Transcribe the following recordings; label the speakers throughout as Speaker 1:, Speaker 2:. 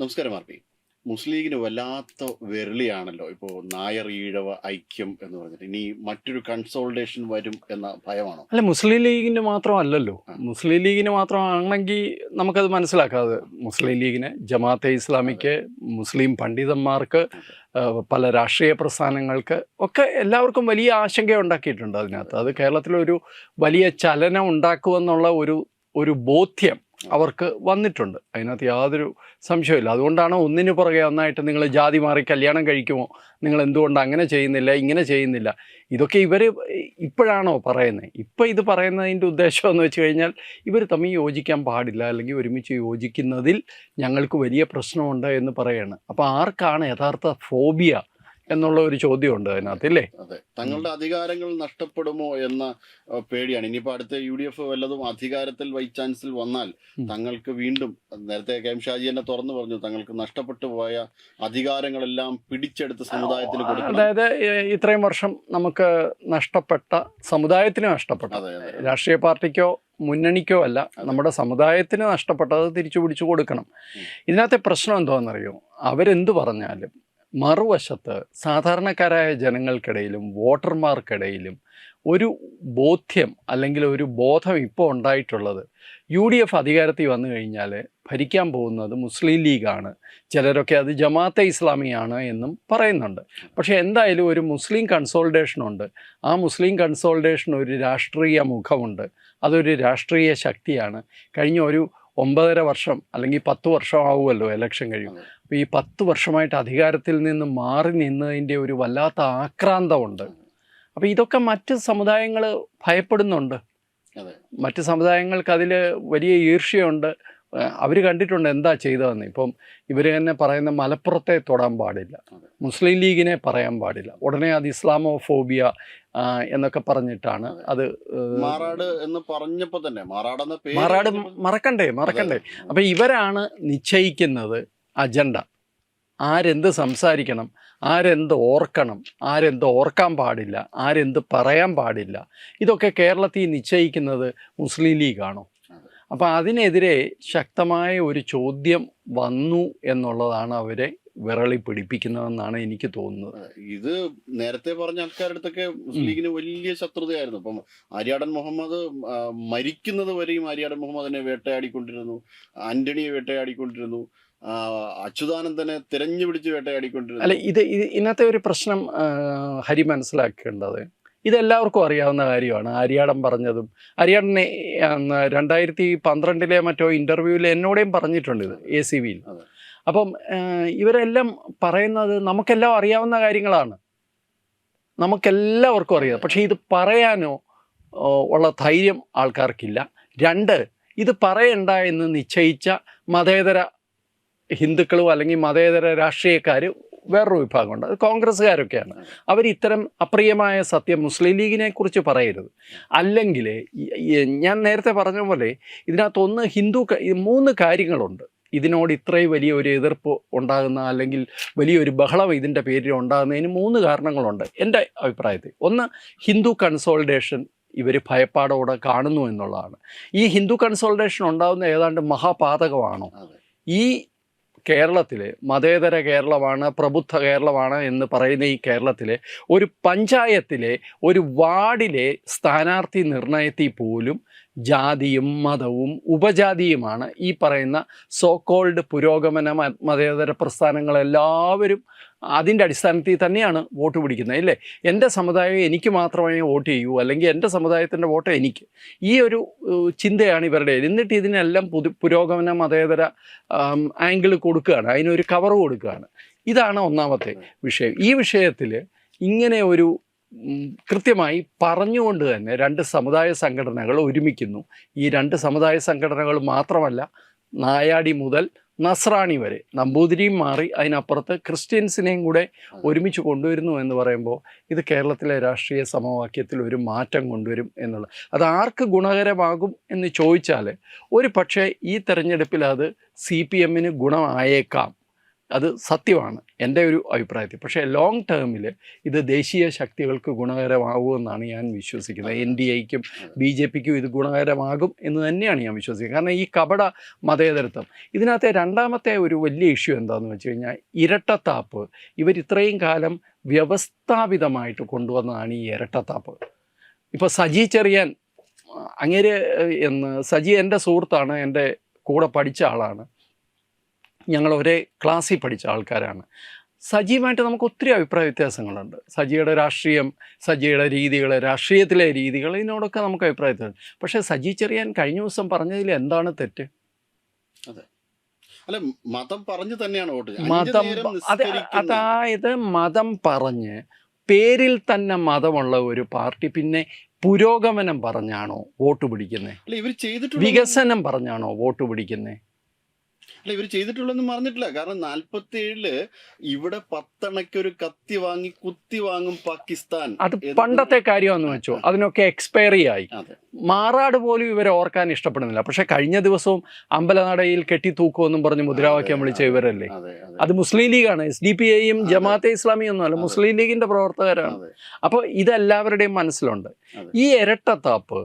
Speaker 1: നമസ്കാരം R P. മുസ്ലിം ലീഗിന് വല്ലാത്ത വിരളിയാണല്ലോ ഇപ്പോ നായർ ഈഴവ ഐക്യം എന്ന് പറഞ്ഞിട്ട്. ഇനി മറ്റൊരു കൺസോൾട്ടേഷൻ വരും എന്ന ഭയമാണോ?
Speaker 2: അല്ല മുസ്ലിം ലീഗിന് മാത്രമല്ലല്ലോ. മുസ്ലിം ലീഗിന് മാത്രമാണെങ്കിൽ നമുക്കത് മനസ്സിലാക്കാതെ. മുസ്ലിം ലീഗിന് ജമാഅത്തെ ഇസ്ലാമിക്ക് മുസ്ലിം പണ്ഡിതന്മാർക്ക് പല രാഷ്ട്രീയ പ്രസ്ഥാനങ്ങൾക്ക് ഒക്കെ എല്ലാവർക്കും വലിയ ആശങ്ക ഉണ്ടാക്കിയിട്ടുണ്ട് അതിനകത്ത്. അത് കേരളത്തിലൊരു വലിയ ചലനം ഉണ്ടാക്കുമെന്നുള്ള ഒരു ഒരു ബോധ്യം അവർക്ക് വന്നിട്ടുണ്ട്. അതിനകത്ത് യാതൊരു സംശയമില്ല അതുകൊണ്ടാണ് ഒന്നിനു പുറകെ ഒന്നായിട്ട് നിങ്ങൾ ജാതി മാറി കല്യാണം കഴിക്കുമോ? നിങ്ങൾ എന്തുകൊണ്ട് അങ്ങനെ ചെയ്യുന്നില്ല ഇങ്ങനെ ചെയ്യുന്നില്ല? ഇതൊക്കെ ഇവർ ഇപ്പോഴാണോ പറയുന്നത്? ഇപ്പം ഇത് പറയുന്നതിന്റെ ഉദ്ദേശം എന്ന് വെച്ച് കഴിഞ്ഞാൽ ഇവർ തമ്മിൽ യോജിക്കാൻ പാടില്ല. അല്ലെങ്കിൽ ഒരുമിച്ച് യോജിക്കുന്നതിൽ ഞങ്ങൾക്ക് വലിയ പ്രശ്നമുണ്ട് എന്ന് പറയാണ്. അപ്പോൾ ആർക്കാണ് യഥാർത്ഥ ഫോബിയ എന്നുള്ള ഒരു ചോദ്യമുണ്ട് അതിനകത്ത് ഇല്ലേ?
Speaker 1: അതെ. തങ്ങളുടെ അധികാരങ്ങൾ നഷ്ടപ്പെടുമോ എന്ന പേടിയാണ്. ഇനിയിപ്പോ അടുത്ത യു ഡി എഫ് വല്ലതും അധികാരത്തിൽ വൈസ് ചാൻസിൽ വന്നാൽ തങ്ങൾക്ക് വീണ്ടും നേരത്തെ കെ എം ഷാജി തന്നെ തുറന്നു പറഞ്ഞു തങ്ങൾക്ക് നഷ്ടപ്പെട്ടു പോയ അധികാരങ്ങളെല്ലാം പിടിച്ചെടുത്ത് സമുദായത്തിന് കൊടുക്കും
Speaker 2: അതായത് ഇത്രയും വർഷം നമുക്ക് നഷ്ടപ്പെട്ട സമുദായത്തിന് നഷ്ടപ്പെട്ട. രാഷ്ട്രീയ പാർട്ടിക്കോ മുന്നണിക്കോ അല്ല നമ്മുടെ സമുദായത്തിന് നഷ്ടപ്പെട്ടത് തിരിച്ചു പിടിച്ചു കൊടുക്കണം. ഇതിനകത്തെ പ്രശ്നം എന്താണെന്നറിയോ അവരെന്ത് പറഞ്ഞാലും മറുവശത്ത് സാധാരണക്കാരായ ജനങ്ങൾക്കിടയിലും വോട്ടർമാർക്കിടയിലും ഒരു ബോധ്യം അല്ലെങ്കിൽ ഒരു ബോധം ഇപ്പോൾ ഉണ്ടായിട്ടുള്ളത്. യു ഡി എഫ് അധികാരത്തിൽ വന്നു കഴിഞ്ഞാൽ ഭരിക്കാൻ പോകുന്നത് മുസ്ലിം ലീഗാണ്. ചിലരൊക്കെ അത് ജമാഅത്തെ ഇസ്ലാമിയാണ് എന്നും പറയുന്നുണ്ട്. പക്ഷേ എന്തായാലും ഒരു മുസ്ലിം കൺസോൾട്ടേഷനുണ്ട് ആ മുസ്ലിം കൺസോൾട്ടേഷൻ ഒരു രാഷ്ട്രീയ മുഖമുണ്ട്. അതൊരു രാഷ്ട്രീയ ശക്തിയാണ്. കഴിഞ്ഞ ഒരു ഒമ്പതര വർഷം അല്ലെങ്കിൽ പത്ത് വർഷം ആവുമല്ലോ ഇലക്ഷൻ കഴിയും. അപ്പോൾ ഈ പത്ത് വർഷമായിട്ട് അധികാരത്തിൽ നിന്ന് മാറി നിന്നതിന്റെ ഒരു വല്ലാത്ത ആക്രാന്തമുണ്ട്. അപ്പോൾ ഇതൊക്കെ മറ്റ് സമുദായങ്ങൾ ഭയപ്പെടുന്നുണ്ട്. മറ്റ് സമുദായങ്ങൾക്ക് അതിൽ വലിയ ഈർഷ്യയുണ്ട് അവർ കണ്ടിട്ടുണ്ട് എന്താ ചെയ്തതെന്ന്. ഇപ്പം ഇവർ തന്നെ പറയുന്ന മലപ്പുറത്തെ തൊടാൻ പാടില്ല. മുസ്ലിം ലീഗിനെ പറയാൻ പാടില്ല. ഉടനെ അത് ഇസ്ലാമോ ഫോബിയ എന്നൊക്കെ പറഞ്ഞിട്ടാണ് അത്.
Speaker 1: മാറാട് എന്ന് പറഞ്ഞപ്പോൾ തന്നെ മാറാട്
Speaker 2: മറക്കണ്ടേ മറക്കണ്ടേ. അപ്പം ഇവരാണ് നിശ്ചയിക്കുന്നത് അജണ്ട. ആരെന്ത് സംസാരിക്കണം ആരെന്ത് ഓർക്കണം ആരെന്ത് ഓർക്കാൻ പാടില്ല ആരെന്ത് പറയാൻ പാടില്ല. ഇതൊക്കെ കേരളത്തിൽ നിശ്ചയിക്കുന്നത് മുസ്ലിം ലീഗാണോ?
Speaker 1: അതെ.
Speaker 2: അപ്പം അതിനെതിരെ ശക്തമായ ഒരു ചോദ്യം വന്നു എന്നുള്ളതാണ് അവരെ വിറളി പിടിപ്പിക്കുന്നതെന്നാണ് എനിക്ക് തോന്നുന്നത്.
Speaker 1: ഇത് നേരത്തെ പറഞ്ഞ ആൾക്കാരുടെ അടുത്തൊക്കെ മുസ്ലിം ലീഗിന് വലിയ ശത്രുതയായിരുന്നു. അപ്പം ആര്യാടൻ മുഹമ്മദ് മരിക്കുന്നത് വരെയും ആര്യാടൻ മുഹമ്മദിനെ വേട്ടയാടിക്കൊണ്ടിരുന്നു. ആന്റണിയെ വേട്ടയാടിക്കൊണ്ടിരുന്നു. അച്യുതാനന്ദനെ തിരഞ്ഞു പിടിച്ച്
Speaker 2: അല്ല
Speaker 1: വേട്ടയാടിക്കൊണ്ടിരുന്നു
Speaker 2: ഇത് ഇത് ഇന്നത്തെ ഒരു പ്രശ്നം ഹരി മനസ്സിലാക്കേണ്ടത് ഇതെല്ലാവർക്കും അറിയാവുന്ന കാര്യമാണ്. ആര്യാടൻ പറഞ്ഞതും ആര്യാടനെ രണ്ടായിരത്തി പന്ത്രണ്ടിലെ മറ്റോ ഇന്റർവ്യൂവിൽ എന്നോടെയും പറഞ്ഞിട്ടുണ്ട് ഇത് എ സി വിയിൽ. അപ്പം ഇവരെല്ലാം പറയുന്നത് നമുക്കെല്ലാം അറിയാവുന്ന കാര്യങ്ങളാണ്. നമുക്കെല്ലാവർക്കും അറിയാം. പക്ഷേ ഇത് പറയാനോ ഉള്ള ധൈര്യം ആൾക്കാർക്കില്ല. രണ്ട് ഇത് പറയണ്ട എന്ന് നിശ്ചയിച്ച മതേതര ഹിന്ദുക്കളും അല്ലെങ്കിൽ മതേതര രാഷ്ട്രീയക്കാർ വേറൊരു വിഭാഗമുണ്ട്. അത് കോൺഗ്രസ്സുകാരൊക്കെയാണ്. അവർ ഇത്തരം അപ്രിയമായ സത്യം മുസ്ലിം ലീഗിനെ കുറിച്ച് പറയരുത് അല്ലെങ്കിൽ ഞാൻ നേരത്തെ പറഞ്ഞ പോലെ ഇതിനകത്തൊന്ന് ഹിന്ദു മൂന്ന് കാര്യങ്ങളുണ്ട്. ഇതിനോട് ഇത്രയും വലിയ ഒരു എതിർപ്പ് ഉണ്ടാകുന്ന അല്ലെങ്കിൽ വലിയൊരു ബഹളം ഇതിന്റെ പേരിൽ ഉണ്ടാകുന്നതിന് മൂന്ന് കാരണങ്ങളുണ്ട് എന്റെ അഭിപ്രായത്തിൽ. ഒന്ന് ഹിന്ദു കൺസോൾട്ടേഷൻ ഇവർ ഭയപ്പാടോടെ കാണുന്നു എന്നുള്ളതാണ്. ഈ ഹിന്ദു കൺസോൾട്ടേഷൻ ഉണ്ടാകുന്ന ഏതാണ്ട് മഹാപാതകമാണോ? ഈ കേരളത്തിലെ മതേതര കേരളമാണ് പ്രബുദ്ധ കേരളമാണ് എന്ന് പറയുന്ന ഈ കേരളത്തിലെ ഒരു പഞ്ചായത്തിലെ ഒരു വാർഡിലെ സ്ഥാനാർത്ഥി നിർണയത്തിൽ പോലും ജാതിയും മതവും ഉപജാതിയുമാണ് ഈ പറയുന്ന സോ കോൾഡ് പുരോഗമന മതേതര പ്രസ്ഥാനങ്ങളെല്ലാവരും അതിന്റെ അടിസ്ഥാനത്തിൽ തന്നെയാണ് വോട്ട് പിടിക്കുന്നത് അല്ലേ? എന്റെ സമുദായം എനിക്ക് മാത്രമേ വോട്ട് ചെയ്യൂ അല്ലെങ്കിൽ എന്റെ സമുദായത്തിന്റെ വോട്ട് എനിക്ക്. ഈ ഒരു ചിന്തയാണ് ഇവരുടെ എന്നിട്ട് ഇതിനെല്ലാം പുതു പുരോഗമന മതേതര ആംഗിൾ കൊടുക്കുകയാണ്. അതിനൊരു കവർ കൊടുക്കുകയാണ്. ഇതാണ് ഒന്നാമത്തെ വിഷയം. ഈ വിഷയത്തിൽ ഇങ്ങനെ ഒരു കൃത്യമായി പറഞ്ഞുകൊണ്ട് തന്നെ രണ്ട് സമുദായ സംഘടനകൾ ഒരുമിക്കുന്നു. ഈ രണ്ട് സമുദായ സംഘടനകൾ മാത്രമല്ല നായാടി മുതൽ നസ്രാണി വരെ. നമ്പൂതിരിയും മാറി അതിനപ്പുറത്ത് ക്രിസ്ത്യൻസിനെയും കൂടെ ഒരുമിച്ച് കൊണ്ടുവരുന്നു എന്ന് പറയുമ്പോൾ ഇത് കേരളത്തിലെ രാഷ്ട്രീയ സമവാക്യത്തിൽ ഒരു മാറ്റം കൊണ്ടുവരും എന്നുള്ളത്. അത് ആർക്ക് ഗുണകരമാകും എന്ന് ചോദിച്ചാൽ ഒരു പക്ഷേ ഈ തെരഞ്ഞെടുപ്പിൽ അത് സി പി എമ്മിന് ഗുണമായേക്കാം. അത് സത്യമാണ് എന്റെ ഒരു അഭിപ്രായത്തിൽ. പക്ഷേ ലോങ് ടേമിൽ ഇത് ദേശീയ ശക്തികൾക്ക് ഗുണകരമാകുമെന്നാണ് ഞാൻ വിശ്വസിക്കുന്നത്. എൻ ഡി എക്കും ബി ജെ പിക്കും ഇത് ഗുണകരമാകും എന്ന് തന്നെയാണ് ഞാൻ വിശ്വസിക്കുന്നത്. കാരണം ഈ കപട മതേതരത്വം ഇതിനകത്തെ രണ്ടാമത്തെ ഒരു വലിയ ഇഷ്യൂ എന്താണെന്ന് വെച്ച് കഴിഞ്ഞാൽ ഇരട്ടത്താപ്പ്. ഇവർ ഇത്രയും കാലം വ്യവസ്ഥാപിതമായിട്ട് കൊണ്ടുവന്നതാണ് ഈ ഇരട്ടത്താപ്പ്. ഇപ്പോൾ സജി ചെറിയാൻ അങ്ങേര് എന്ന് സജി എന്റെ സുഹൃത്താണ് എന്റെ കൂടെ പഠിച്ച ആളാണ്. ഞങ്ങൾ ഒരേ ക്ലാസ്സിൽ പഠിച്ച ആൾക്കാരാണ്. സജീവമായിട്ട് നമുക്ക് ഒത്തിരി അഭിപ്രായ വ്യത്യാസങ്ങളുണ്ട്. സജിയുടെ രാഷ്ട്രീയം സജിയുടെ രീതികൾ രാഷ്ട്രീയത്തിലെ രീതികൾ ഇതിനോടൊക്കെ നമുക്ക് അഭിപ്രായ വ്യത്യാസം പക്ഷേ സജി ചെറിയാൻ കഴിഞ്ഞ ദിവസം പറഞ്ഞതിൽ എന്താണ് തെറ്റ്?
Speaker 1: അല്ല മതം പറഞ്ഞു തന്നെയാണ് വോട്ട്
Speaker 2: മതം അതെ അതായത് മതം പറഞ്ഞ് പേരിൽ തന്നെ മതമുള്ള ഒരു പാർട്ടി പിന്നെ പുരോഗമനം പറഞ്ഞാണോ വോട്ട് പിടിക്കുന്നത് വികസനം പറഞ്ഞാണോ വോട്ട് പിടിക്കുന്നത്
Speaker 1: അല്ല ഇവർ ചെയ്തിട്ടുള്ളൊന്നും പറഞ്ഞിട്ടില്ല കാരണം നാല്പത്തി ഏഴിൽ ഇവിടെ പത്തണയ്ക്ക് ഒരു കത്തി വാങ്ങി കുത്തി വാങ്ങും പാകിസ്ഥാൻ
Speaker 2: അത് പണ്ടത്തെ കാര്യമെന്ന് വെച്ചു അതിനൊക്കെ എക്സ്പയറി ആയി. മാറാട് പോലും ഇവരെ ഓർക്കാൻ ഇഷ്ടപ്പെടുന്നില്ല. പക്ഷെ കഴിഞ്ഞ ദിവസവും അമ്പലനടയിൽ കെട്ടി തൂക്കുമെന്നും പറഞ്ഞ് മുദ്രാവാക്യം വിളിച്ച ഇവരല്ലേ?
Speaker 1: അതെ
Speaker 2: മുസ്ലിം ലീഗാണ്. എസ് ഡി പി ഐയും ജമാഅത്തെ ഇസ്ലാമിയും ഒന്നുമല്ല
Speaker 1: അല്ല
Speaker 2: മുസ്ലിം ലീഗിന്റെ പ്രവർത്തകരാണ്. അപ്പോൾ ഇതെല്ലാവരുടെയും മനസ്സിലുണ്ട്. ഈ ഇരട്ടത്താപ്പ്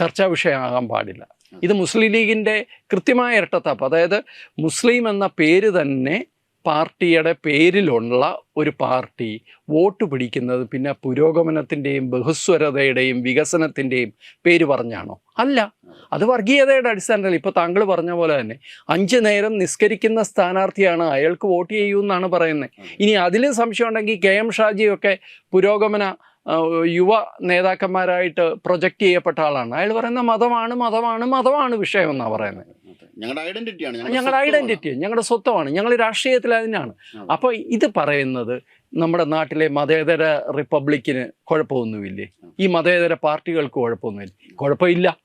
Speaker 2: ചർച്ചാ വിഷയമാകാൻ പാടില്ല. ഇത് മുസ്ലിം ലീഗിന്റെ കൃത്യമായ ഇരട്ടത്താപ്പ്. അതായത് മുസ്ലിം എന്ന പേര് തന്നെ പാർട്ടിയുടെ പേരിലുള്ള ഒരു പാർട്ടി വോട്ട് പിടിക്കുന്നത് പിന്നെ പുരോഗമനത്തിന്റെയും ബഹുസ്വരതയുടെയും വികസനത്തിന്റെയും പേര് പറഞ്ഞാണോ? അല്ല. അത് വർഗീയതയുടെ അടിസ്ഥാനത്തിൽ ഇപ്പോൾ താങ്കൾ പറഞ്ഞ പോലെ തന്നെ അഞ്ച് നേരം നിസ്കരിക്കുന്ന സ്ഥാനാർത്ഥിയാണ്. അയാൾക്ക് വോട്ട് ചെയ്യൂ എന്നാണ് പറയുന്നത്. ഇനി അതിലും സംശയം ഉണ്ടെങ്കിൽ കെ എം ഷാജിയൊക്കെ പുരോഗമന യുവ നേതാക്കന്മാരായിട്ട് പ്രൊജക്റ്റ് ചെയ്യപ്പെട്ട ആളാണ്. അയാൾ പറയുന്ന മതമാണ് മതമാണ് മതമാണ് വിഷയം എന്നാണ് പറയുന്നത്.
Speaker 1: ഞങ്ങളുടെ ഐഡന്റിറ്റിയാണ്
Speaker 2: ഞങ്ങളുടെ ഐഡന്റിറ്റി ഞങ്ങളുടെ സ്വത്വമാണ്. ഞങ്ങൾ രാഷ്ട്രീയത്തിൽ അതിനാണ്
Speaker 1: അതെ.
Speaker 2: അപ്പോൾ ഇത് പറയുന്നത് നമ്മുടെ നാട്ടിലെ മതേതര റിപ്പബ്ലിക്കിന് കുഴപ്പമൊന്നുമില്ലേ? ഈ മതേതര പാർട്ടികൾക്ക് കുഴപ്പമൊന്നുമില്ല. കുഴപ്പമില്ല.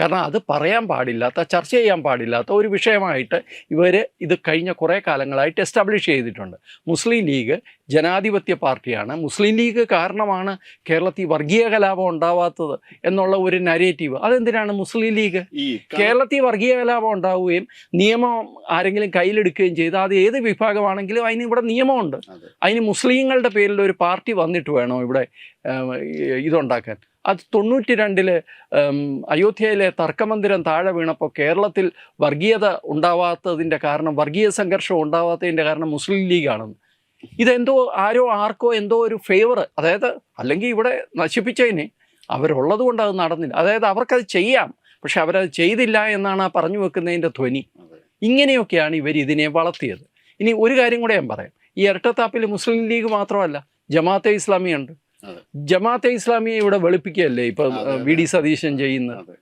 Speaker 2: കാരണം അത് പറയാൻ പാടില്ലാത്ത ചർച്ച ചെയ്യാൻ പാടില്ലാത്ത ഒരു വിഷയമായിട്ട് ഇവർ ഇത് കഴിഞ്ഞ കുറേ കാലങ്ങളായിട്ട് എസ്റ്റാബ്ലിഷ് ചെയ്തിട്ടുണ്ട്. മുസ്ലിം ലീഗ് ജനാധിപത്യ പാർട്ടിയാണ്. മുസ്ലിം ലീഗ് കാരണമാണ് കേരളത്തിൽ വർഗീയ കലാപം ഉണ്ടാവാത്തത് എന്നുള്ള ഒരു നരേറ്റീവ് അതെന്തിനാണ് മുസ്ലിം ലീഗ്? കേരളത്തിൽ വർഗീയ കലാപം ഉണ്ടാവുകയും നിയമം ആരെങ്കിലും കയ്യിലെടുക്കുകയും ചെയ്താൽ അത് ഏത് വിഭാഗമാണെങ്കിലും അതിന് ഇവിടെ നിയമമുണ്ട്.
Speaker 1: അതിന്
Speaker 2: അതിന് മുസ്ലിങ്ങളുടെ പേരിൽ ഒരു പാർട്ടി വന്നിട്ട് വേണോ ഇവിടെ ഇതുണ്ടാക്കാൻ? അത് തൊണ്ണൂറ്റി രണ്ടിൽ അയോധ്യയിലെ തർക്കമന്ദിരം താഴെ വീണപ്പോൾ കേരളത്തിൽ വർഗീയത ഉണ്ടാവാത്തതിന്റെ കാരണം വർഗീയ സംഘർഷം ഉണ്ടാവാത്തതിന്റെ കാരണം മുസ്ലിം ലീഗാണെന്ന്. ഇതെന്തോ ആരോ ആർക്കോ എന്തോ ഒരു ഫേവർ അതായത് അല്ലെങ്കിൽ ഇവിടെ നശിപ്പിച്ചതിന് അവരുള്ളത് കൊണ്ട് അത് നടന്നില്ല. അതായത് അവർക്കത് ചെയ്യാം പക്ഷെ അവരത് ചെയ്തില്ല എന്നാണ് ആ പറഞ്ഞു വെക്കുന്നതിന്റെ ധ്വനി. ഇങ്ങനെയൊക്കെയാണ് ഇവർ ഇതിനെ വളർത്തിയത്. ഇനി ഒരു കാര്യം കൂടെ ഞാൻ പറയാം. ഈ ഇരട്ടത്താപ്പിൽ മുസ്ലിം ലീഗ് മാത്രമല്ല ജമാഅത്തെ ഇസ്ലാമിയുണ്ട്
Speaker 1: അതെ.
Speaker 2: ജമാഅത്തെ ഇസ്ലാമിയെ ഇവിടെ വെളുപ്പിക്കുകയല്ലേ ഇപ്പം. വി ഡി സതീശൻ ചെയ്യുന്നത്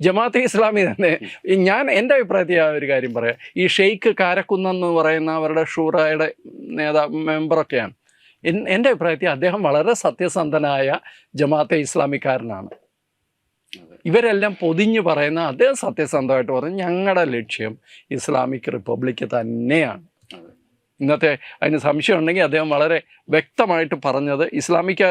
Speaker 2: ജമാഅത്തെ ഇസ്ലാമി തന്നെ ഞാൻ എന്റെ അഭിപ്രായത്തിൽ ആ ഒരു കാര്യം പറയാം. ഈ ഷെയ്ഖ് കാരക്കുന്നെന്ന് പറയുന്ന അവരുടെ ഷൂറയുടെ നേതാ മെമ്പറൊക്കെയാണ്. എൻ- എന്റെ അഭിപ്രായത്തിൽ അദ്ദേഹം വളരെ സത്യസന്ധനായ ജമാഅത്തെ ഇസ്ലാമിക്കാരനാണ്. ഇവരെല്ലാം പൊതിഞ്ഞു പറയുന്ന അദ്ദേഹം സത്യസന്ധമായിട്ട് പറഞ്ഞു ഞങ്ങളുടെ ലക്ഷ്യം ഇസ്ലാമിക് റിപ്പബ്ലിക്ക് തന്നെയാണ്. ഇന്നത്തെ അതിന് സംശയം ഉണ്ടെങ്കിൽ അദ്ദേഹം വളരെ വ്യക്തമായിട്ട് പറഞ്ഞത് ഇസ്ലാമിക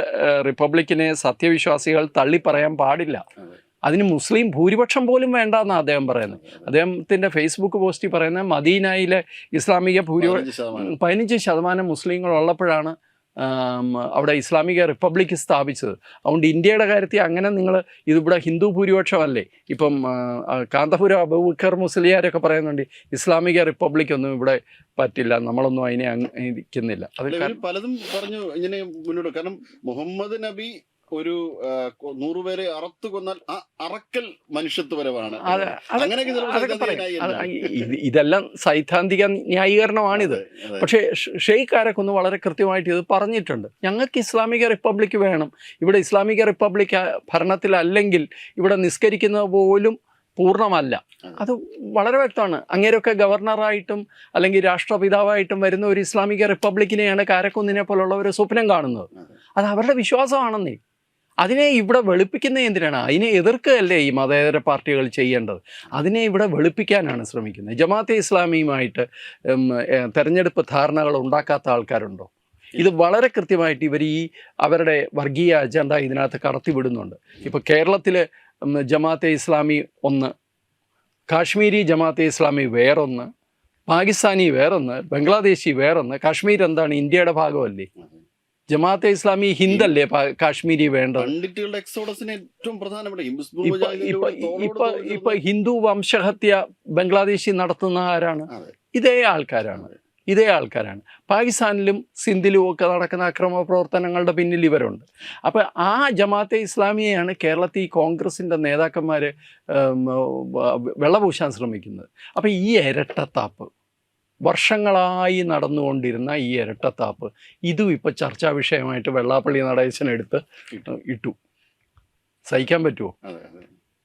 Speaker 2: റിപ്പബ്ലിക്കിനെ സത്യവിശ്വാസികൾ തള്ളി പറയാൻ പാടില്ല.
Speaker 1: അതെ.
Speaker 2: അതിന് മുസ്ലിം ഭൂരിപക്ഷം പോലും വേണ്ട എന്നാണ് അദ്ദേഹം പറയുന്നത്. അദ്ദേഹത്തിന്റെ ഫേസ്ബുക്ക് പോസ്റ്റിൽ പറയുന്നത് മദീനയിലെ ഇസ്ലാമിക ഭൂരിപക്ഷം
Speaker 1: പതിനഞ്ച് ശതമാനം
Speaker 2: മുസ്ലിങ്ങൾ ഉള്ളപ്പോഴാണ് അവിടെ ഇസ്ലാമിക റിപ്പബ്ലിക് സ്ഥാപിച്ചത്. അതുകൊണ്ട് ഇന്ത്യയുടെ കാര്യത്തിൽ അങ്ങനെ നിങ്ങൾ ഇതിവിടെ ഹിന്ദു ഭൂരിപക്ഷമല്ലേ? ഇപ്പം കാന്തപുര അബൂബക്കർ മുസ്ലിയാരൊക്കെ പറയുന്നുണ്ട് ഇസ്ലാമിക റിപ്പബ്ലിക് ഒന്നും ഇവിടെ പറ്റില്ല നമ്മളൊന്നും അതിനെ അംഗീകരിക്കുന്നില്ല. അത്
Speaker 1: പലതും പറഞ്ഞു ഇങ്ങനെ മുന്നോട്ട്. കാരണം മുഹമ്മദ് നബി ഒരു നൂറുപേരെ അറത്തു കൊന്നാൽ ആ അറക്കൽ മനുഷ്യത്വപരമാണ്.
Speaker 2: ഇതെല്ലാം സൈദ്ധാന്തിക ന്യായീകരണമാണിത്. പക്ഷേ ഷെയ്ഖ് ആരക്കൊന്ന് വളരെ കൃത്യമായിട്ട് ഇത് പറഞ്ഞിട്ടുണ്ട്. ഞങ്ങൾക്ക് ഇസ്ലാമിക റിപ്പബ്ലിക് വേണം. ഇവിടെ ഇസ്ലാമിക റിപ്പബ്ലിക് ഭരണത്തിൽ ഭരണത്തിലല്ലെങ്കിൽ ഇവിടെ നിസ്കരിക്കുന്നത് പോലും പൂർണമല്ല. അത്. വളരെ വ്യക്തമാണ്. അങ്ങേരൊക്കെ ഗവർണറായിട്ടും അല്ലെങ്കിൽ രാഷ്ട്രപിതാവായിട്ടും വരുന്ന ഒരു ഇസ്ലാമിക റിപ്പബ്ലിക്കിനെയാണ് കാരക്കുന്നിനെ പോലുള്ളവർ സ്വപ്നം കാണുന്നത്.
Speaker 1: അത്
Speaker 2: അവരുടെ വിശ്വാസമാണെന്നേ. അതിനെ ഇവിടെ വെളുപ്പിക്കുന്ന എന്തിനാണ്? അതിനെ എതിർക്കുകയല്ലേ ഈ മതേതര പാർട്ടികൾ ചെയ്യേണ്ടത്? അതിനെ ഇവിടെ വെളുപ്പിക്കാനാണ് ശ്രമിക്കുന്നത്. ജമാഅത്തെ ഇസ്ലാമിയുമായിട്ട് തെരഞ്ഞെടുപ്പ് ധാരണകൾ ഉണ്ടാക്കാത്ത ആൾക്കാരുണ്ടോ? ഇത് വളരെ കൃത്യമായിട്ട് ഇവർ ഈ അവരുടെ വർഗീയ അജണ്ട ഇതിനകത്ത് കടത്തിവിടുന്നുണ്ട്. ഇപ്പോൾ കേരളത്തിൽ ജമാഅത്തെ ഇസ്ലാമി ഒന്ന് കാശ്മീരി ജമാഅത്തെ ഇസ്ലാമി വേറൊന്ന് പാകിസ്ഥാനി വേറൊന്ന് ബംഗ്ലാദേശി വേറൊന്ന് കാശ്മീർ എന്താണ് ഇന്ത്യയുടെ ഭാഗമല്ലേ? ജമാഅത്തെ ഇസ്ലാമി ഹിന്ദല്ലേ കാശ്മീരി വേണ്ടത്
Speaker 1: ഏറ്റവും പ്രധാനപ്പെട്ട
Speaker 2: ഇപ്പൊ ഹിന്ദു വംശഹത്യ ബംഗ്ലാദേശി നടത്തുന്ന ആരാണ്. ഇതേ ആൾക്കാരാണ് ഇതേ ആൾക്കാരാണ് പാകിസ്ഥാനിലും സിന്ധിലും ഒക്കെ നടക്കുന്ന അക്രമ പ്രവർത്തനങ്ങളുടെ പിന്നിൽ ഇവരുണ്ട് അപ്പോൾ ആ ജമാഅത്തെ ഇസ്ലാമിയെയാണ് കേരളത്തിൽ ഈ കോൺഗ്രസിന്റെ നേതാക്കന്മാർ വെള്ളപൂശാൻ ശ്രമിക്കുന്നത് അപ്പോൾ ഈ ഇരട്ടത്താപ്പ് വർഷങ്ങളായി നടന്നുകൊണ്ടിരുന്ന ഈ ഇരട്ടത്താപ്പ്. ഇതും ഇപ്പോൾ ചർച്ചാ വിഷയമായിട്ട് വെള്ളാപ്പള്ളി നടേശനെടുത്ത് ഇട്ടു. സഹിക്കാൻ പറ്റുമോ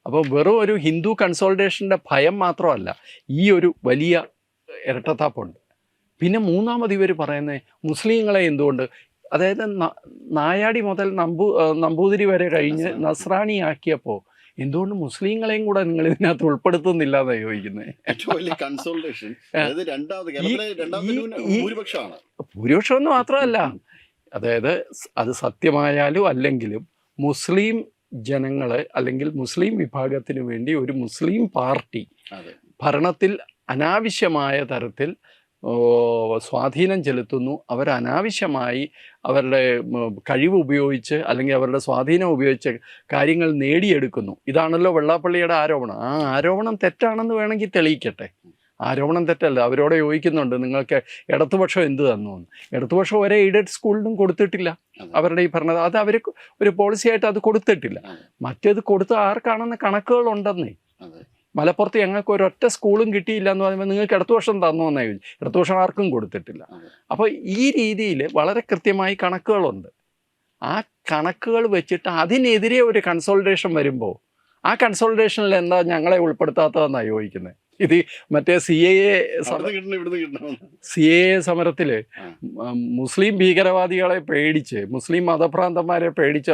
Speaker 2: അപ്പോൾ വെറും ഒരു ഹിന്ദു കൺസോൾട്ടേഷന്റെ ഭയം മാത്രമല്ല ഈ ഒരു വലിയ ഇരട്ടത്താപ്പുണ്ട്. പിന്നെ മൂന്നാമത് ഇവർ പറയുന്നത് മുസ്ലിങ്ങളെ എന്തുകൊണ്ട്? അതായത് നായാടി മുതൽ നമ്പൂ നമ്പൂതിരി വരെ കഴിഞ്ഞ് നസ്രാണിയാക്കിയപ്പോൾ എന്തുകൊണ്ട് മുസ്ലിങ്ങളെയും കൂടെ നിങ്ങൾ ഇതിനകത്ത് ഉൾപ്പെടുത്തുന്നില്ല എന്നാണ് ചോദിക്കുന്നത്
Speaker 1: ഏറ്റവും വലിയ കൺസോൾട്ടേഷൻ അതായത് രണ്ടാമത്
Speaker 2: ഈ-
Speaker 1: ഭൂരിപക്ഷമാണ്.
Speaker 2: മാത്രമല്ല. അതായത് അത് സത്യമായാലും അല്ലെങ്കിലും മുസ്ലിം ജനങ്ങളെ അല്ലെങ്കിൽ മുസ്ലിം വിഭാഗത്തിന് വേണ്ടി ഒരു മുസ്ലിം പാർട്ടി ഭരണത്തിൽ അനാവശ്യമായ തരത്തിൽ സ്വാധീനം ചെലുത്തുന്നു. അവർ അനാവശ്യമായി അവരുടെ കഴിവ് ഉപയോഗിച്ച് അല്ലെങ്കിൽ അവരുടെ സ്വാധീനം ഉപയോഗിച്ച് കാര്യങ്ങൾ നേടിയെടുക്കുന്നു. ഇതാണല്ലോ വെള്ളാപ്പള്ളിയുടെ ആരോപണം. ആ ആരോപണം തെറ്റാണെന്ന് വേണമെങ്കിൽ തെളിയിക്കട്ടെ. ആരോപണം തെറ്റല്ല. അവരോട് യോജിക്കുന്നുണ്ട് നിങ്ങൾക്ക് ഇടതുപക്ഷം എന്ത് തന്നു? എന്ന്. ഇടതുപക്ഷം ഒരേ എയ്ഡഡ് സ്കൂളിനും കൊടുത്തിട്ടില്ല. അവരുടെ ഈ ഭരണ അത് അവർ ഒരു പോളിസിയായിട്ട് അത് കൊടുത്തിട്ടില്ല. മറ്റേത് കൊടുത്ത ആർക്കാണെന്ന് കണക്കുകളുണ്ടെന്നേ മലപ്പുറത്ത് ഞങ്ങൾക്ക് ഒരൊറ്റ സ്കൂളും കിട്ടിയില്ല എന്ന് പറയുമ്പോൾ നിങ്ങൾക്ക് ഇടതുവർഷം തന്നു എന്നാൽ ചോദിച്ചു ഇടതുവർഷം ആർക്കും കൊടുത്തിട്ടില്ല. അപ്പോൾ ഈ രീതിയിൽ വളരെ കൃത്യമായി കണക്കുകളുണ്ട്. ആ കണക്കുകൾ വെച്ചിട്ട് അതിനെതിരെ ഒരു കൺസോൾട്ടേഷൻ വരുമ്പോൾ ആ കൺസോൾട്ടേഷനിൽ എന്താ ഞങ്ങളെ ഉൾപ്പെടുത്താത്തതെന്നാണ് ചോദിക്കുന്നത് ഇത് മറ്റേ സി എ സി എ സമരത്തിൽ
Speaker 1: സമരത്തിൽ
Speaker 2: മുസ്ലിം ഭീകരവാദികളെ പേടിച്ച് മുസ്ലിം മതഭ്രാന്തന്മാരെ പേടിച്ച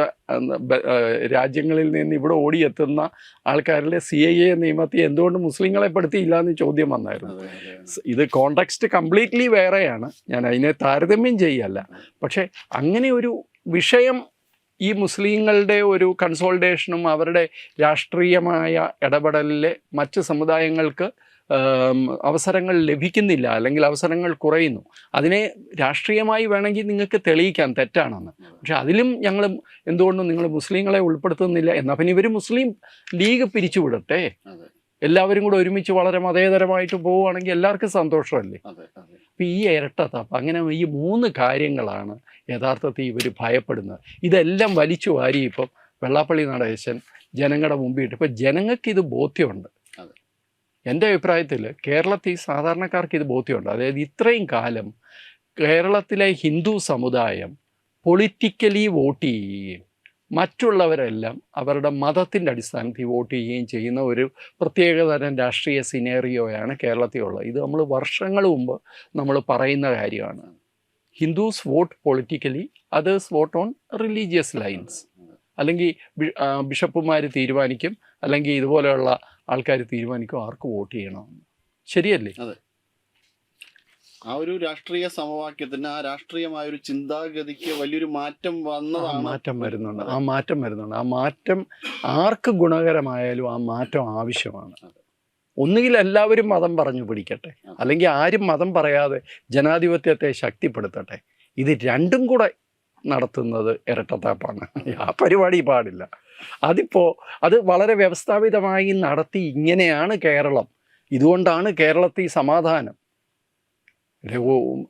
Speaker 2: രാജ്യങ്ങളിൽ നിന്ന് ഇവിടെ ഓടിയെത്തുന്ന ആൾക്കാരിലെ സി ഐ എ നിയമത്തിൽ എന്തുകൊണ്ട് മുസ്ലിങ്ങളെ പെടുത്തിയില്ല എന്ന് ചോദ്യം വന്നായിരുന്നു. ഇത് കോണ്ടക്സ്റ്റ് കംപ്ലീറ്റ്ലി വേറെയാണ്. ഞാൻ അതിനെ താരതമ്യം ചെയ്യല്ല. പക്ഷേ അങ്ങനെ ഒരു വിഷയം ഈ മുസ്ലിങ്ങളുടെ ഒരു കൺസോൾട്ടേഷനും അവരുടെ രാഷ്ട്രീയമായ ഇടപെടലിലെ മറ്റ് സമുദായങ്ങൾക്ക് അവസരങ്ങൾ ലഭിക്കുന്നില്ല അല്ലെങ്കിൽ അവസരങ്ങൾ കുറയുന്നു. അതിനെ രാഷ്ട്രീയമായി വേണമെങ്കിൽ നിങ്ങൾക്ക് തെളിയിക്കാം തെറ്റാണെന്ന്. പക്ഷെ അതിലും ഞങ്ങൾ എന്തുകൊണ്ടും നിങ്ങൾ മുസ്ലിങ്ങളെ ഉൾപ്പെടുത്തുന്നില്ല എന്നാൽ പിന്നെ ഇവർ മുസ്ലിം ലീഗ് പിരിച്ചുവിടട്ടെ? എല്ലാവരും കൂടെ ഒരുമിച്ച് വളരെ മതേതരമായിട്ട് പോവുകയാണെങ്കിൽ എല്ലാവർക്കും സന്തോഷമല്ലേ? അപ്പോൾ ഈ ഇരട്ടത്താപ്പ് അങ്ങനെ ഈ മൂന്ന് കാര്യങ്ങളാണ് യഥാർത്ഥത്തിൽ ഇവർ ഭയപ്പെടുന്നത്. ഇതെല്ലാം വലിച്ചു വാരി ഇപ്പം വെള്ളാപ്പള്ളി നടേശൻ ജനങ്ങളുടെ മുമ്പിട്ട് ഇപ്പം ജനങ്ങൾക്ക് ഇത് ബോധ്യമുണ്ട്.
Speaker 1: അതെ.
Speaker 2: എന്റെ അഭിപ്രായത്തിൽ കേരളത്തിൽ സാധാരണക്കാർക്ക് ഇത് ബോധ്യമുണ്ട്. അതായത് ഇത്രയും കാലം കേരളത്തിലെ ഹിന്ദു സമുദായം പൊളിറ്റിക്കലി വോട്ട് ചെയ്യുകയും മറ്റുള്ളവരെല്ലാം അവരുടെ മതത്തിന്റെ അടിസ്ഥാനത്തിൽ വോട്ട് ചെയ്യുകയും ചെയ്യുന്ന ഒരു പ്രത്യേകതരം രാഷ്ട്രീയ സിനേറിയോയാണ് കേരളത്തിലുള്ളത് ഇത് നമ്മൾ വർഷങ്ങൾ മുമ്പ് നമ്മൾ പറയുന്ന കാര്യമാണ്. Hindus vote politically others vote on religious lines അല്ലെങ്കിൽ ബിഷപ്പുമാർ തീരുമാനിക്കും അല്ലെങ്കിൽ ഇതുപോലെയുള്ള ആൾക്കാർ തീരുമാനിക്കും ആർക്ക് വോട്ട് ചെയ്യണമെന്ന്. ശരിയല്ലേ?
Speaker 1: ആ ഒരു രാഷ്ട്രീയ സമവാക്യത്തിന് ആ രാഷ്ട്രീയമായ ഒരു ചിന്താഗതിക്ക് വലിയൊരു മാറ്റം വന്നതാണ്
Speaker 2: മാറ്റം വരുന്നുണ്ട്. ആ മാറ്റം വരുന്നുണ്ട്. ആ മാറ്റം ആർക്ക് ഗുണകരമായാലും ആ മാറ്റം ആവശ്യമാണ്. ഒന്നുകിൽ എല്ലാവരും മതം പറഞ്ഞു പിടിക്കട്ടെ. അല്ലെങ്കിൽ ആരും മതം പറയാതെ ജനാധിപത്യത്തെ ശക്തിപ്പെടുത്തട്ടെ. ഇത് രണ്ടും കൂടെ നടത്തുന്നത് ഇരട്ടത്താപ്പാണ്. ആ പരിപാടി പാടില്ല. അതിപ്പോൾ അത് വളരെ വ്യവസ്ഥാപിതമായി നടത്തി ഇങ്ങനെയാണ് കേരളം. ഇതുകൊണ്ടാണ് കേരളത്തിൽ സമാധാനം.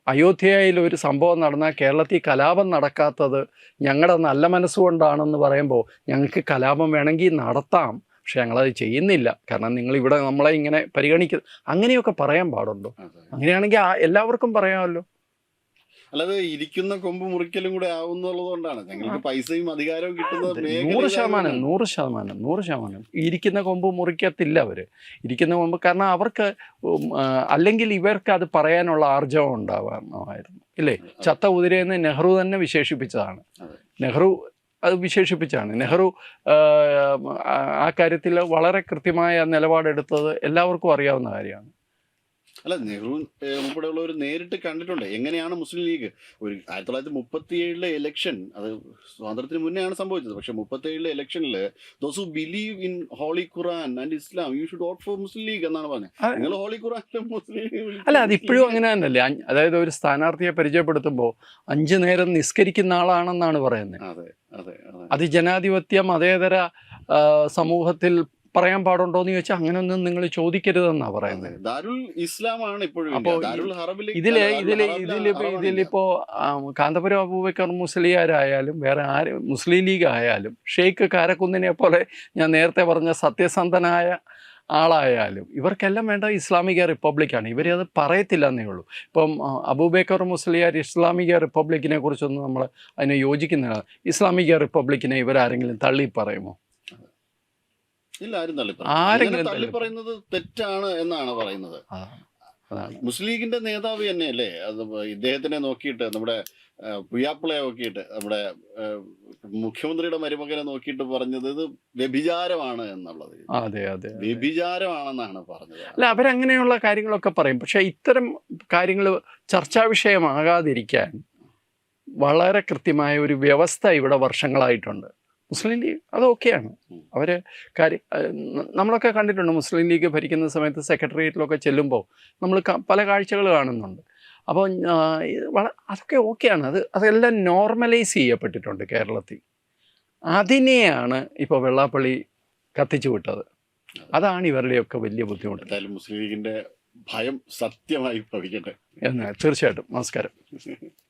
Speaker 2: അയോധ്യയിൽ ഒരു സംഭവം നടന്നാൽ കേരളത്തിൽ കലാപം നടക്കാത്തത് ഞങ്ങളുടെ നല്ല മനസ്സുകൊണ്ടാണെന്ന് പറയുമ്പോൾ ഞങ്ങൾക്ക് കലാപം വേണമെങ്കിൽ നടത്താം. പക്ഷെ ഞങ്ങളത് ചെയ്യുന്നില്ല. കാരണം നിങ്ങൾ ഇവിടെ നമ്മളെ ഇങ്ങനെ പരിഗണിക്കുന്നു അങ്ങനെയൊക്കെ പറയാൻ പാടുണ്ടോ. അങ്ങനെയാണെങ്കിൽ എല്ലാവർക്കും പറയാമല്ലോ.
Speaker 1: അല്ലാതെ ഇരിക്കുന്ന കൊമ്പ് മുറിക്കലും കൂടെ ആവുന്നുള്ളത് കൊണ്ടാണ് ഞങ്ങൾക്ക് പൈസയും അധികാരവും കിട്ടുന്നത്
Speaker 2: നൂറ് ശതമാനം. നൂറ് ശതമാനം നൂറ് ശതമാനം. ഇരിക്കുന്ന കൊമ്പ് മുറിക്കത്തില്ല അവർ ഇരിക്കുന്ന കൊമ്പ് കാരണം അവർക്ക് അല്ലെങ്കിൽ ഇവർക്ക് അത് പറയാനുള്ള ആർജവം ഉണ്ടാവാമായിരുന്നു. ഇല്ലേ? ചത്ത ഉതിരയെന്ന് നെഹ്റു തന്നെ വിശേഷിപ്പിച്ചതാണ്. നെഹ്റു അത് വിശേഷിപ്പിച്ചാണ്. നെഹ്റു ആ കാര്യത്തിൽ വളരെ കൃത്യമായ നിലപാടെടുത്തത് എല്ലാവർക്കും അറിയാവുന്ന കാര്യമാണ്.
Speaker 1: അല്ല നെഹ്റു ഉൾപ്പെടെയുള്ളവർ നേരിട്ട് കണ്ടിട്ടുണ്ട്. എങ്ങനെയാണ് മുസ്ലിം ലീഗ്? ഒരു ആയിരത്തി തൊള്ളായിരത്തി മുപ്പത്തി ഏഴിലെ ഇലക്ഷൻ അത് സ്വാതന്ത്ര്യത്തിന് മുന്നെയാണ് സംഭവിച്ചത്. പക്ഷെ മുപ്പത്തി ഏഴിലെ ഇലക്ഷനിൽ those who believe in holy Quran and Islam you should vote for Muslim League എന്നാണ് പറഞ്ഞത്. നിങ്ങൾ ഹോളി ഖുറാനിലും മുസ്ലിം ലീഗ്
Speaker 2: അത് ഇപ്പോഴും അങ്ങനെ തന്നെയല്ലേ? അതായത് ഒരു സ്ഥാനാർത്ഥിയെ പരിചയപ്പെടുത്തുമ്പോൾ അഞ്ചു നേരം നിസ്കരിക്കുന്ന ആളാണെന്നാണ് പറയുന്നത്
Speaker 1: അതെ അതെ അതെ.
Speaker 2: അത് ജനാധിപത്യ മതേതര സമൂഹത്തിൽ പറയാൻ പാടുണ്ടോ എന്ന് ചോദിച്ചാൽ അങ്ങനെയൊന്നും നിങ്ങൾ ചോദിക്കരുതെന്നാ പറയുന്നത്.
Speaker 1: ദാരുൽ ഇസ്ലാമാണ് ഇപ്പോഴും. ഹറബിൽ
Speaker 2: ഇതിൽ ഇതിൽ ഇതിലിപ്പോ കാന്തപുരം അബൂബക്കർ മുസ്ലിയാരായാലും വേറെ ആര് മുസ്ലിം ലീഗ് ആയാലും ഷെയ്ഖ് കാരക്കുന്നിനെ പോലെ ഞാൻ നേരത്തെ പറഞ്ഞ സത്യസന്ധനായ ആളായാലും ഇവർക്കെല്ലാം വേണ്ട ഇസ്ലാമിക റിപ്പബ്ലിക്കാണ്. ഇവരത് പറയത്തില്ല എന്നേ ഉള്ളൂ. ഇപ്പം അബൂബേക്കർ അബൂബക്കർ മുസ്ലിയാർ ഇസ്ലാമിക റിപ്പബ്ലിക്കിനെ കുറിച്ചൊന്നും നമ്മൾ അതിനെ യോജിക്കുന്നില്ല. ഇസ്ലാമിക റിപ്പബ്ലിക്കിനെ ഇവരാരെങ്കിലും തള്ളി പറയുമോ
Speaker 1: ഇല്ല ആരും തള്ളി
Speaker 2: ആരെങ്കിലും
Speaker 1: തള്ളി പറയുന്നത് തെറ്റാണ് എന്നാണ് പറയുന്നത്. മുസ്ലിം ലീഗിന്റെ നേതാവ് തന്നെയല്ലേ? അത് ഇദ്ദേഹത്തിനെ നോക്കിയിട്ട് നമ്മുടെ പുയാപ്പിളയെ പുയ്യാപ്പിളയെ നോക്കിയിട്ട് നമ്മുടെ മുഖ്യമന്ത്രിയുടെ മരുമകനെ നോക്കിയിട്ട് പറഞ്ഞത് ഇത് വ്യഭിചാരമാണ് എന്നുള്ളത്.
Speaker 2: അതെ അതെ
Speaker 1: വ്യഭിചാരമാണെന്നാണ് പറഞ്ഞത്.
Speaker 2: അല്ല അവരങ്ങനെയുള്ള കാര്യങ്ങളൊക്കെ പറയും. പക്ഷെ ഇത്തരം കാര്യങ്ങൾ ചർച്ചാ വിഷയമാകാതിരിക്കാൻ വളരെ കൃത്യമായ ഒരു വ്യവസ്ഥ ഇവിടെ വർഷങ്ങളായിട്ടുണ്ട്. മുസ്ലിം ലീഗ് അത് ഓക്കെയാണ്. അവർ കാര്യം നമ്മളൊക്കെ കണ്ടിട്ടുണ്ട് മുസ്ലിം ലീഗ് ഭരിക്കുന്ന സമയത്ത് സെക്രട്ടേറിയറ്റിലൊക്കെ ചെല്ലുമ്പോൾ നമ്മൾ പല കാഴ്ചകൾ കാണുന്നുണ്ട്. അപ്പോൾ അതൊക്കെ ഓക്കെയാണ്. അത് അതെല്ലാം നോർമലൈസ് ചെയ്യപ്പെട്ടിട്ടുണ്ട് കേരളത്തിൽ. അതിനെയാണ് ഇപ്പോൾ വെള്ളാപ്പള്ളി കത്തിച്ചു വിട്ടത്. അതാണ് ഇവരുടെയൊക്കെ വലിയ ബുദ്ധിമുട്ട്.
Speaker 1: എന്തായാലും മുസ്ലിം ലീഗിന്റെ ഭയം സത്യമായി ഭവിക്കട്ടെ
Speaker 2: എന്ന് തീർച്ചയായിട്ടും. നമസ്കാരം.